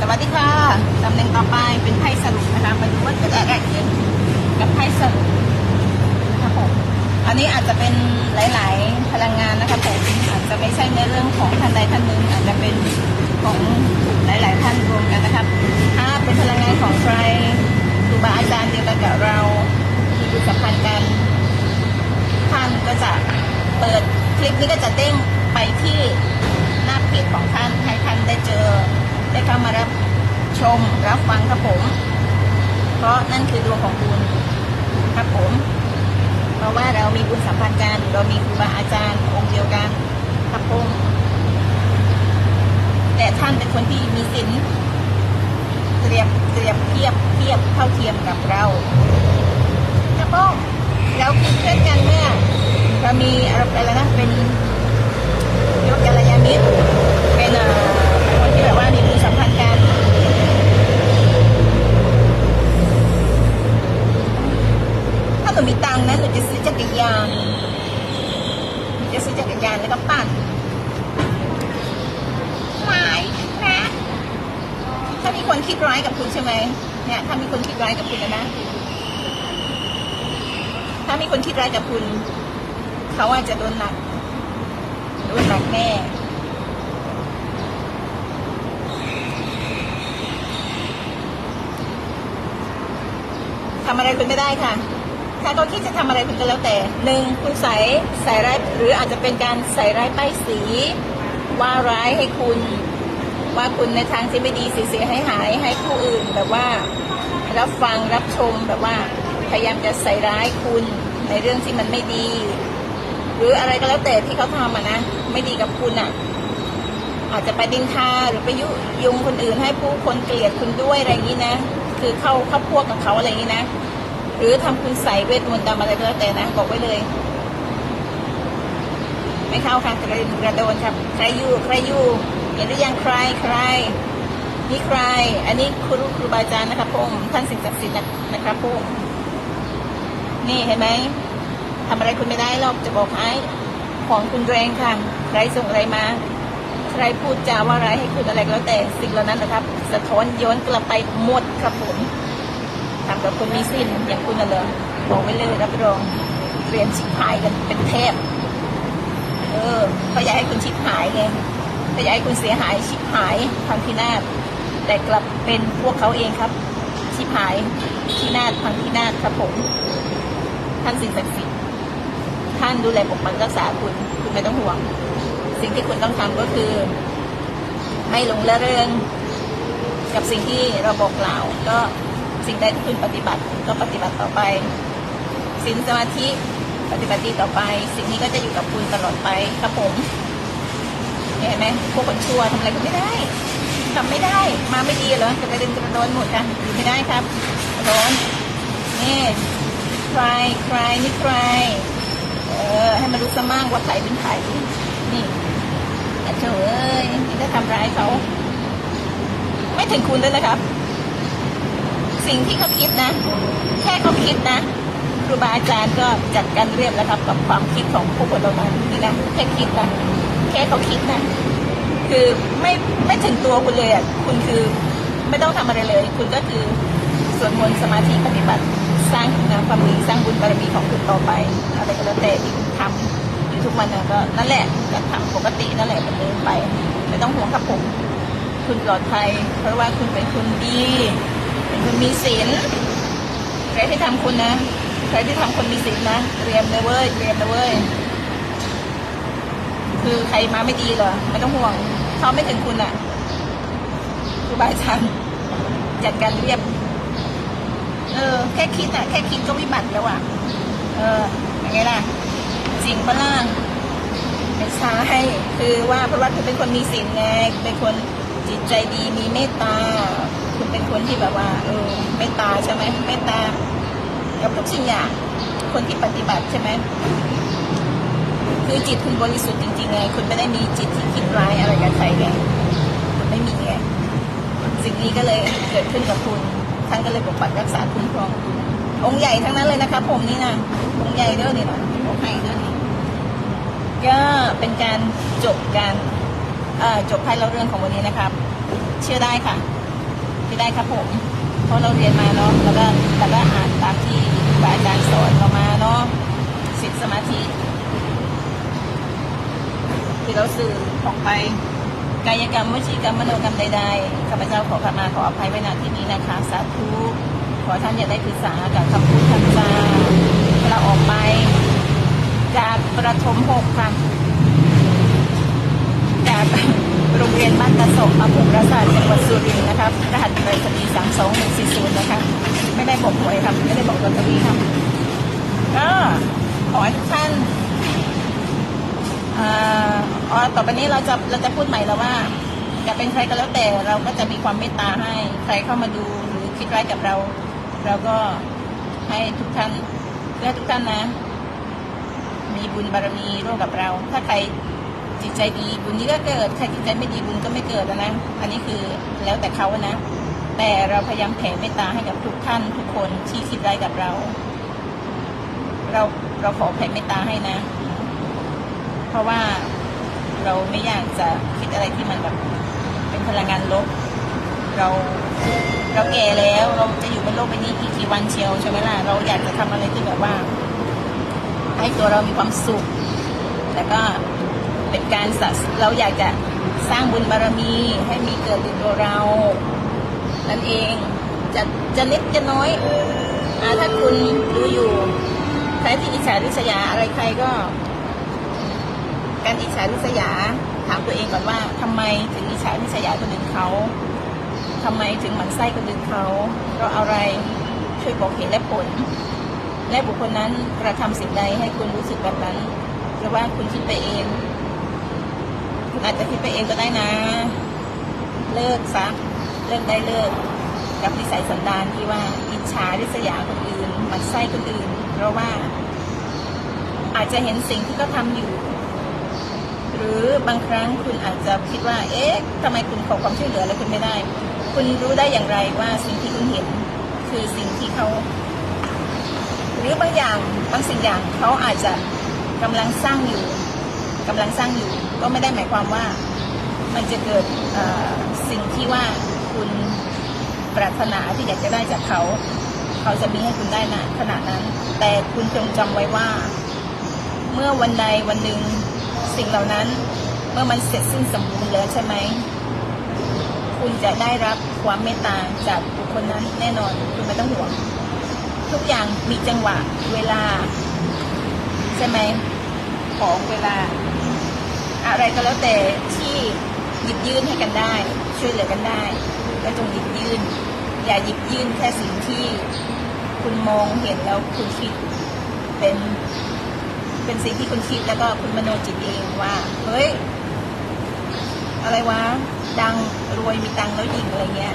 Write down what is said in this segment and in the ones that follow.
สวัสดีค่ะตำแหน่งต่อไปเป็นไพ่สรุปนะคะมาดูว่าเกิดอะไรขึ้นกับไพ่สรุปนะครับผมอันนี้อาจจะเป็นหลาย ๆ พลังงานนะคะผมอาจจะไม่ใช่ในเรื่องของท่านใดท่านหนึ่งอาจจะเป็นของหลาย ๆ ท่านรวมกันนะครับ ถ้าเป็นพลังงานของใครครูบาอาจารย์เดียวกันกับเราที่สัมพันธ์กันท่านก็จะเปิดคลิปนี้ก็จะเด้งไปที่หน้าเพจของท่านให้ท่านได้ ชมรับฟังครับผม เพราะนั่นคือดวงของคุณครับผม เพราะว่าเรามีบุญสัมพันธ์กัน เรามีครูบาอาจารย์องค์เดียวกันครับผมแต่ท่านเป็นคนที่มีศีลเตรียมเตรียมเทียบเทียบเท่าเทียมกับเราครับผมเราคือเพื่อนกันเมื่อเรามีอะไรนะเป็นยกกัลยาณมิตร ช่ไหมเนี่ยถ้ามีคนคิดร้ายกับคุณนะนะ ถ้ามีคนคิดร้ายกับคุณ เขาอาจจะโดนหนักโดนหนักแน่ทำอะไรคุณไม่ได้ค่ะ ถ้าเขาคิดจะทำอะไรคุณก็แล้วแต่ หนึ่งคุณใส่ใส่ร้ายหรืออาจจะเป็นการใส่ร้ายป้ายสี ว่าร้ายให้คุณ ว่าคุณในทางที่ไม่ดีเสียหายหายให้ผู้อื่นแบบว่ารับฟังรับชมแบบว่าพยายามจะใส่ร้ายคุณในเรื่องที่มันไม่ดี หรืออะไรก็แล้วแต่ที่เขาทำอะนะไม่ดีกับคุณอะอาจจะไปดินทาหรือไปยุยงคนอื่นให้ผู้คนเกลียดคุณด้วยอะไรอย่างนี้นะคือเข้าเข้าพวกกับเขาอะไรอย่างนี้นะหรือทำคุณใส่เวทมนต์ดำอะไรก็แล้วแต่นะบอกไว้เลย ไม่เข้าค่ะกระเด็นกระโดนครับใครอยู่ใครอยู่ ห็นหรือยังใครใครนี่ใคร อันนี้ครูครูบาอาจารย์นะครับผมท่านสิ่งศักดิ์สิทธิ์นะครับผมนี่เห็นไหมทำอะไรคุณไม่ได้หรอกจะบอกให้ของคุณแรงค่ะใครส่งอะไรมา ใครพูดจาว่าอะไรให้คุณอะไรก็แล้วแต่สิ่งเหล่านั้นนะครับ สะท้อนย้อนกลับไปหมดครับผมทำกับคนมีสิ้นอย่างคุณน่ะเหรอบอกไว้เลยรับรองเรียนชิบหายกันเป็นเทพ เออเขาอยากให้คุณชิบหายไง เขาอยากให้คุณเสียหายชิบหายพังพินาศแต่กลับเป็นพวกเขาเองครับ ชิบหายพินาศพังพินาศครับผมท่านสิ่งศักดิ์สิทธิ์ท่านดูแลปกปักรักษาคุณคุณไม่ต้องห่วง สิ่งที่คุณต้องทำก็คือ ไม่หลงละเริงกับสิ่งที่เราบอกกล่าวก็สิ่งใดที่คุณปฏิบัติก็ปฏิบัติต่อไปศีลสมาธิปฏิบัติต่อไป สิ่งนี้ก็จะอยู่กับคุณตลอดไปครับผม เห็นไหมพวกคนชั่วทำอะไรก็ไม่ได้ทำไม่ได้มาไม่ดีเหรอกระเด็นกระโดนหมดค่ะอยู่ไม่ได้ครับโดนนี่ใครใครนี่ใครเออให้มันรู้สมั่งว่าใครเป็นใครนี่แต่เฉยนี่จะทำร้ายเขา ไม่ถึงคุณด้วยนะครับ สิ่งที่เขาคิดนะ แค่เขาคิดนะครูบาอาจารย์ก็จัดการเรียบแล้วครับกับความคิดของผู้คนเหล่านั้นนี่นะแค่คิดนะ แค่เขาคิดนะคือไม่ไม่ถึงตัวคุณเลยอะคุณคือไม่ต้องทำอะไรเลย คุณก็คือสวดมนต์สมาธิปฏิบัติสร้างคุณงามความดีสร้างบุญบารมีของคุณต่อไปอะไรก็แล้วแต่ที่คุณทำอยู่ทุกวันนะก็นั่นแหละก็ทำปกตินั่นแหละดำเนินไป ไม่ต้องห่วงครับผม คุณปลอดภัยเพราะว่าคุณเป็นคนดีเป็นคนมีศีลใครที่ทำคุณนะ ใครที่ทำคนมีศีลนะเตรียมเลยเว้ยเตรียมเลยเว้ย คือใครมาไม่ดีเหรอไม่ต้องห่วงเขาไม่ถึงคุณอะครูบาอาจารย์จัดการเรียบ เออ แค่คิดอะ แค่คิดก็วิบัติแล้วอะ เอออย่างไงล่ะ จริงปะล่ะไม่ใช่คือว่าเพราะว่าคุณเป็นคนมีศีลไงเป็นคนจิตใจดีมีเมตตา คุณเป็นคนที่แบบว่า เออเมตตาใช่ไหมเมตตากับทุกสิ่งอย่างคนที่ปฏิบัติใช่ไหม คือจิตคุณบริสุทธิ์จริงๆไงคุณไม่ได้มีจิตที่คิดร้ายอะไรกับใครไงคุณไม่มีไงสิ่งนี้ก็เลยเกิดขึ้นกับคุณท่านก็เลยปกปักรักษาคุ้มครององค์ใหญ่ทั้งนั้นเลยนะครับผมนี่นะองค์ใหญ่เด้อนี่นะองค์ใหญ่เด้อนี่ก็เป็นการจบการจบไพ่เล่าเรื่องของวันนี้นะครับ เชื่อได้ค่ะไม่ได้ครับผม เพราะเราเรียนมาเนาะแล้วก็แล้วก็อ่านตามที่ครูบาอาจารย์สอนเรามาเนาะสิทธิสมาธิ ที่เราสื่อออกไปกายกรรมวจีกรรมมโนกรรมใดๆข้าพเจ้าขอขมาขออภัยไว้ณที่นี้นะคะ สาธุขอท่านอย่าได้ถือสากับคำพูดคำจาเราออกไป จากประถมหกค่ะจากโรงเรียนบ้านตะศกอำเภอปราสาทจังหวัดสุรินทร์นะครับรหัสไปรษณีย์สามสองหนึ่งสี่ศูนย์นะคะ ไม่ได้บอกหวยครับไม่ได้บอกลอตเตอรี่ครับก็ขอให้ทุกท่าน อ่าอ๋อต่อไปนี้เราจะเราจะพูดใหม่แล้วว่าจะเป็นใครก็แล้วแต่เราก็จะมีความเมตตาให้ใครเข้ามาดูหรือคิดร้ายกับเรา เราก็ให้ทุกท่านและทุกท่านนะ มีบุญบารมีร่วมกับเรา ถ้าใครจิตใจดีบุญนี้ก็เกิด ใครจิตใจไม่ดีบุญก็ไม่เกิดนะ อันนี้คือแล้วแต่เขานะ แต่เราพยายามแผ่เมตตาให้กับทุกท่านทุกคนที่คิดร้ายกับเรา เราเราขอแผ่เมตตาให้นะ เพราะว่าเราไม่อยากจะคิดอะไรที่มันแบบเป็นพลังงานลบ เราเราแก่แล้วเราจะอยู่บนโลกใบนี้กี่กี่วันเชียวใช่ไหมล่ะเราอยากจะทำอะไรที่แบบว่า ให้ตัวเรามีความสุข แล้วก็เป็นการสะเราอยากจะสร้างบุญบารมีให้มีเกิดในตัวเรา นั่นเองจะจะเล็กจะน้อยอถ้าคุณดูอยู่ใครที่อิจฉาริษยาอะไรใครก็ การอิจฉาริษยาถามตัวเองก่อนว่าทำไมถึงอิจฉาริษยาคนอื่นเขาทำไมถึงหมั่นไส้คนอื่นเขาเพราะอะไรช่วยบอกเหตุและผล และบุคคลนั้นกระทำสิ่งใดให้คุณรู้สึกแบบนั้นหรือว่าคุณคิดไปเองคุณอาจจะคิดไปเองก็ได้นะ เลิกซะเลิกได้เลิก กับนิสัยสันดานที่ว่าอิจฉาริษยาคนอื่นหมั่นไส้คนอื่น เพราะว่า อาจจะเห็นสิ่งที่เขาทำอยู่ หรือบางครั้งคุณอาจจะคิดว่า เอ๊ะทำไมคุณขอความช่วยเหลือแล้วคุณไม่ได้ คุณรู้ได้อย่างไรว่าสิ่งที่คุณเห็นคือสิ่งที่เขา หรือบางอย่างบางสิ่งอย่างเขาอาจจะกำลังสร้างอยู่กำลังสร้างอยู่ ก็ไม่ได้หมายความว่า มันจะเกิดสิ่งที่ว่าคุณปรารถนาที่อยากจะได้จากเขา เขาจะมีให้คุณได้นะขนาดนั้น แต่คุณจงจำไว้ว่า เมื่อวันใดวันหนึ่ง สิ่งเหล่านั้น เมื่อมันเสร็จสิ้นสมบูรณ์แล้วใช่ไหม คุณจะได้รับความเมตตาจากบุคคลนั้นแน่นอนคุณไม่ต้องห่วง ทุกอย่างมีจังหวะเวลา ใช่ไหมของเวลา อะไรก็แล้วแต่ที่หยิบยื่นให้กันได้ ช่วยเหลือกันได้ก็จงหยิบยื่น อย่าหยิบยื่นแค่สิ่งที่คุณมองเห็นแล้วคุณคิดเป็น เป็นสิ่งที่คุณคิดแล้วก็คุณมโนจิตเองว่า เฮ้ย อะไรวะ ดังรวยมีตังแล้วยิงอะไรเงี้ย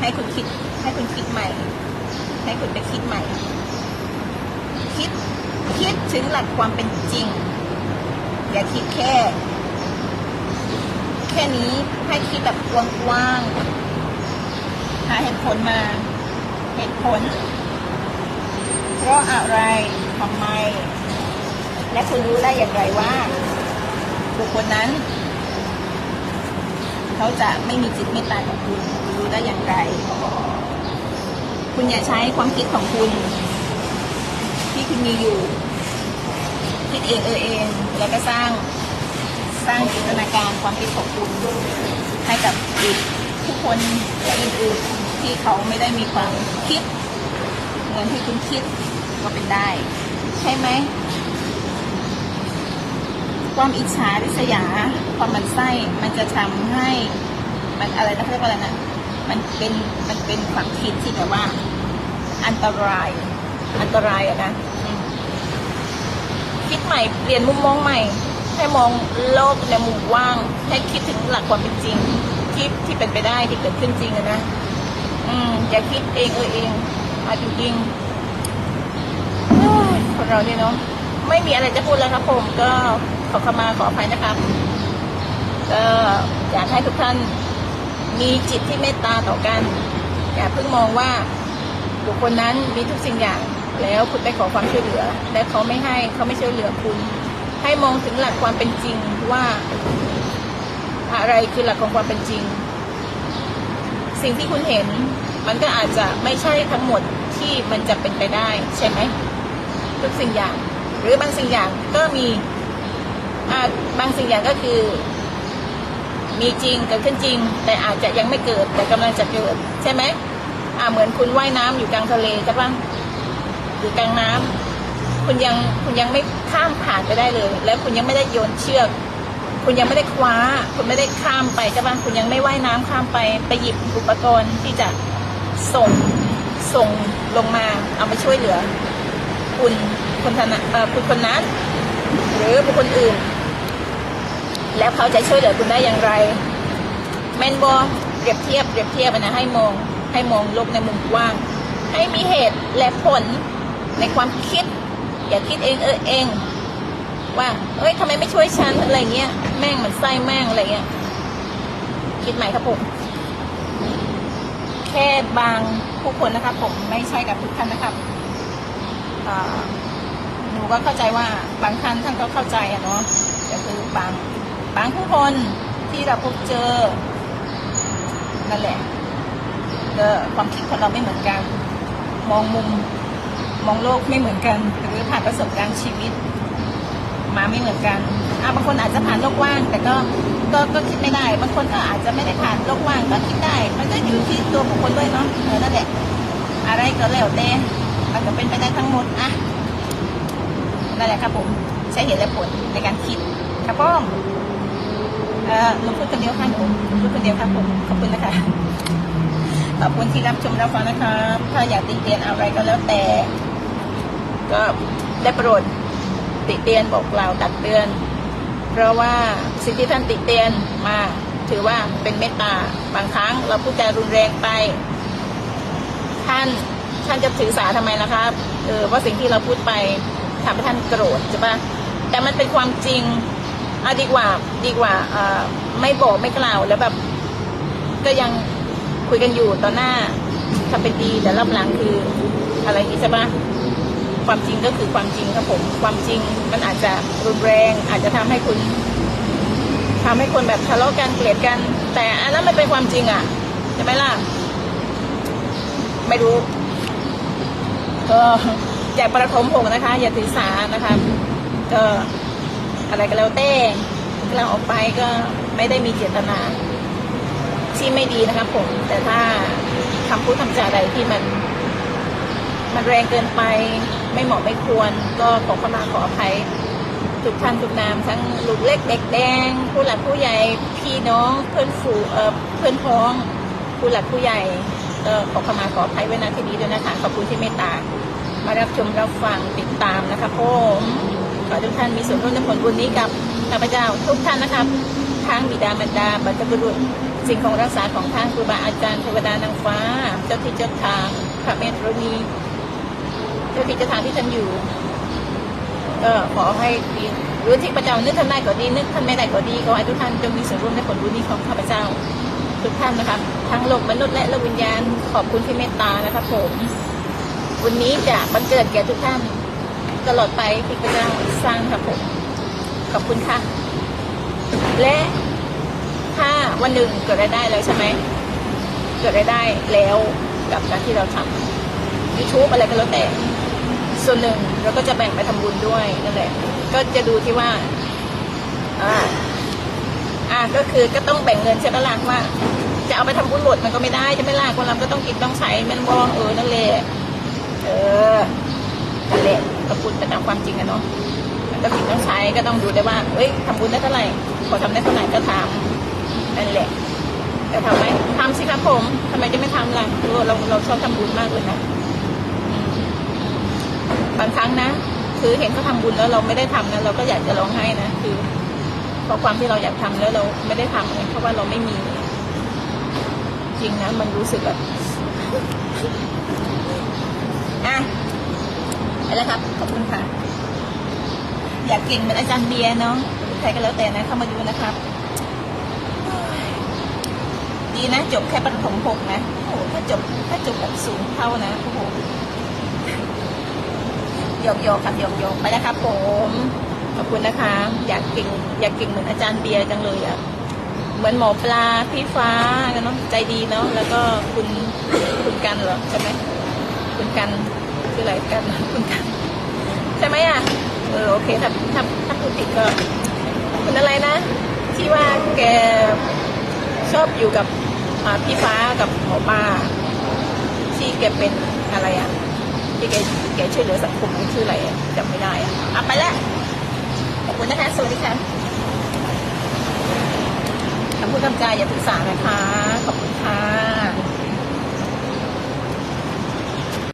ให้คุณคิด ให้คุณคิดใหม่ ให้คุณไปคิดใหม่ คิด คิดถึงหลักความเป็นจริง อย่าคิดแค่ แค่นี้ให้คิดแบบกว้างๆหาเหตุผลมาเหตุผล เพราะอะไรทำไม และคุณรู้ได้อย่างไรว่า บุคคลนั้น เขาจะไม่มีจิตเมตตากับคุณคุณรู้ได้อย่างไร คุณอย่าใช้ความคิดของคุณ ที่คุณมีอยู่ คิดเองเออเอง แล้วก็สร้างสร้างจินตนาการความคิดของคุณให้กับอีกทุกคนและอื่นๆที่เขาไม่ได้มีความคิดเหมือนที่คุณคิดก็เป็นได้ ใช่ไหม ความอิจฉาริษยา ความมันไส้มันจะทำให้มันอะไรนะเขาเรียกว่าอะไรนะมันเป็นมันเป็นความคิดที่แบบว่า อันตราย อันตรายอะนะคิดใหม่เปลี่ยนมุมมองใหม่ ให้มองโลกในมุมกว้าง ให้คิดถึงหลักความเป็นจริงที่ที่เป็นไปได้ที่เกิดขึ้นจริงอะนะอืมอย่าคิดเองเออเองอาจริงคนเราเนี่ยเนาะไม่มีอะไรจะพูดแล้วครับผมก็ ขอขมาขออภัยนะครับก็อยากให้ทุกท่านมีจิตที่เมตตาต่อกัน อย่าเพิ่งมองว่าบุคคลนั้นมีทุกสิ่งอย่างแล้วคุณไปขอความช่วยเหลือและเขาไม่ให้เขาไม่ช่วยเหลือคุณ ให้มองถึงหลักความเป็นจริงว่า อะไรคือหลักของความเป็นจริง สิ่งที่คุณเห็น มันก็อาจจะไม่ใช่ทั้งหมดที่มันจะเป็นไปได้ ใช่ไหมทุกสิ่งอย่าง หรือบางสิ่งอย่างก็มี บางสิ่งอย่างก็คือ มีจริงเกิดขึ้นจริง แต่อาจจะยังไม่เกิด แต่กำลังจะเกิด ใช่ไหมอ่าเหมือนคุณว่ายน้ำอยู่กลางทะเลใช่ปะอยู่กลางน้ำคุณยังคุณยังไม่ข้ามผ่านไปได้เลย แล้วคุณยังไม่ได้โยนเชือก คุณยังไม่ได้คว้า คุณไม่ได้ข้ามไปใช่ปะคุณยังไม่ว่ายน้ำข้ามไปไปหยิบอุปกรณ์ที่จะส่งส่งลงมาเอามาช่วยเหลือ คุณคนทนะเอ่อคุณคนนั้นหรือบุคคลอื่น แล้วเขาจะช่วยเหลือคุณได้อย่างไร แมนบอเปรียบเทียบเปรียบเทียบนะให้มอง ให้มองโลกในมุมกว้าง ให้มีเหตุและผลในความคิด อย่าคิดเองเออเอง ว่าเอ้ยทำไมไม่ช่วยฉันอะไรเงี้ยแม่งเหมือนไส้แม่งอะไรเงี้ยคิดใหม่ครับผมแค่บางผู้คนนะครับผมไม่ใช่กับทุกท่านนะครับหนูก็เข้าใจว่าบางท่านท่านก็เข้าใจอะเนาะก็คือบาง บางผู้คนที่เราพบเจอนั่นแหละก็ความคิดของเราไม่เหมือนกัน มองมุมมองโลกไม่เหมือนกัน หรือผ่านประสบการณ์ชีวิต มาไม่เหมือนกันอะบางคนอาจจะผ่านโลกว่าง แต่ก็ก็ก็คิดไม่ได้ บางคนก็อาจจะไม่ได้ผ่านโลกว่างก็คิดได้ มันก็อยู่ที่ตัวบุคคลด้วยเนาะเออนั่นแหละ อะไรก็แล้วแต่มันก็เป็นไปได้ทั้งหมดอะนั่นแหละครับผมใช้เหตุและผลในการคิดครับป้อม เออหนูพูดคนเดียวค่ะหนูหนูพูดคนเดียวครับผมขอบคุณนะคะขอบคุณที่รับชมรับฟังนะครับถ้าอยากติเตียนอะไรก็แล้วแต่ ก็ได้โปรดติเตียนบอกกล่าวตักเตือน เพราะว่าสิ่งที่ท่านติเตียนมาถือว่าเป็นเมตตาบางครั้งเราพูดจารุนแรงไป ท่านท่านจะถือสาทำไมล่ะครับเออว่าสิ่งที่เราพูดไปทำให้ท่านโกรธใช่ปะแต่มันเป็นความจริง อาดีกว่าดีกว่าเอ่อไม่บอกไม่กล่าวแล้วแบบ ก็ยังคุยกันอยู่ต่อหน้าทำเป็นดีแต่รับหลังคืออะไรอย่างนี้ใช่ปะความจริงก็คือความจริงครับผม ความจริงมันอาจจะรุนแรง อาจจะทำให้คุณทำให้คนแบบทะเลาะกันเกลียดกัน แต่อันนั้นมันเป็นความจริงอะใช่ไหมล่ะ ไม่รู้ก็อยากประทมผมนะคะ อย่าถือสานะคะก็ อะไรก็แล้วแต่เราออกไปก็ไม่ได้มีเจตนา ที่ไม่ดีนะครับผม แต่ถ้าคำพูดคำจาใดที่มัน มันแรงเกินไป ไม่เหมาะไม่ควร ก็ขอขมาขออภัยทุกท่านทุกนามทั้งลูกเล็กเด็กแดง ผู้หลักผู้ใหญ่พี่น้องเพื่อนฝูเอ่อเพื่อนพ้อง ผู้หลักผู้ใหญ่ก็ขอขมาขออภัยไว้ณที่นี้ด้วยนะคะขอบคุณที่เมตตามารับชมรับฟังติดตามนะคะผมขอ ทุกท่านมีส่วนร่วมในผลบุญนี้กับข้าพเจ้าทุกท่านนะครับทั้งบิดามารดาบรรพบุรุษ สิ่งของรักษาของท่านครูบาอาจารย์เทวดานางฟ้า เจ้าที่เจ้าทางพระเมตรุณีเจ้าที่เจ้าทางที่ท่านอยู่ ก็ขอให้หรือที่พระเจ้านึกท่านได้ก็ดีนึกท่านไม่ได้ก็ดีขอให้ทุกท่านจงมีส่วนร่วมในผลบุญนี้ของข้าพเจ้าทุกท่านนะครับทั้งโลกมนุษย์และโลกวิญญาณขอบคุณที่เมตตานะครับผมวันนี้จะบันเกิดแก่ทุกท่าน ตลอดไปที่พระเจ้าสร้างครับผมขอบคุณค่ะ และถ้าวันหนึ่งเกิดรายได้แล้วใช่ไหม เกิดรายได้แล้วกับการที่เราทำ YouTube อะไรก็แล้วแต่ ส่วนหนึ่งเราก็จะแบ่งไปทำบุญด้วยนั่นแหละ ก็จะดูที่ว่า อ่า อ่าก็คือก็ต้องแบ่งเงินใช่ไหมล่ะว่า จะเอาไปทำบุญหมดมันก็ไม่ได้ใช่ไหมล่ะคนเราก็ต้องกินต้องใช้แมันบองเออนั่นแหละเออ นั่นแหละก็พูดไปตามความจริงอะเนาะก็กินต้องใช้ก็ต้องดูได้ว่าเอ้ยทำบุญได้เท่าไหร่พอทำได้เท่าไหร่ก็ทำนั่นแหละแต่ทำไหมทำสิครับผมทำไมจะไม่ทำล่ะเออเราเราชอบทำบุญมากเลยนะบางครั้งนะคือเห็นเขาทำบุญแล้วเราไม่ได้ทำนะเราก็อยากจะร้องไห้นะคือเพราะความที่เราอยากทำแล้วเราไม่ได้ทำเพราะว่าเราไม่มี จริงนะมันรู้สึกแบบอะ ไปแล้วครับขอบคุณค่ะ อยากเก่งเหมือนอาจารย์เบียร์เนาะใครก็แล้วแต่นะเข้ามาดูนะครับ ดีนะ จบแค่ประถมหกนะโอ้โหถ้าจบถ้าจบแบบสูงเท่านะโอ้โหหยอกหยอกครับหยอกหยอกไปแล้วครับผมขอบคุณนะคะ อยากเก่ง อยากเก่งเหมือนอาจารย์เบียร์จังเลยอะเหมือนหมอปลาพี่ฟ้ากันเนาะใจดีเนาะแล้วก็คุณคุณกันเหรอใช่ไหมคุณกัน ชื่ออะไรกันคุณกันใช่ไหมอะเออโอเคถ้าถ้าถ้าคุณผิดก็คุณอะไรนะ ที่ว่าแกชอบอยู่กับพี่ฟ้ากับหมอปลาที่แกเป็นอะไรอะที่แกแกช่วยเหลือสังคมนี่ชื่ออะไรอะจำไม่ได้อะอะไปแล้วขอบคุณนะคะสวัสดีค่ะคำพูดคำจาอย่าปรึกษานะคะ ขอบคุณค่ะ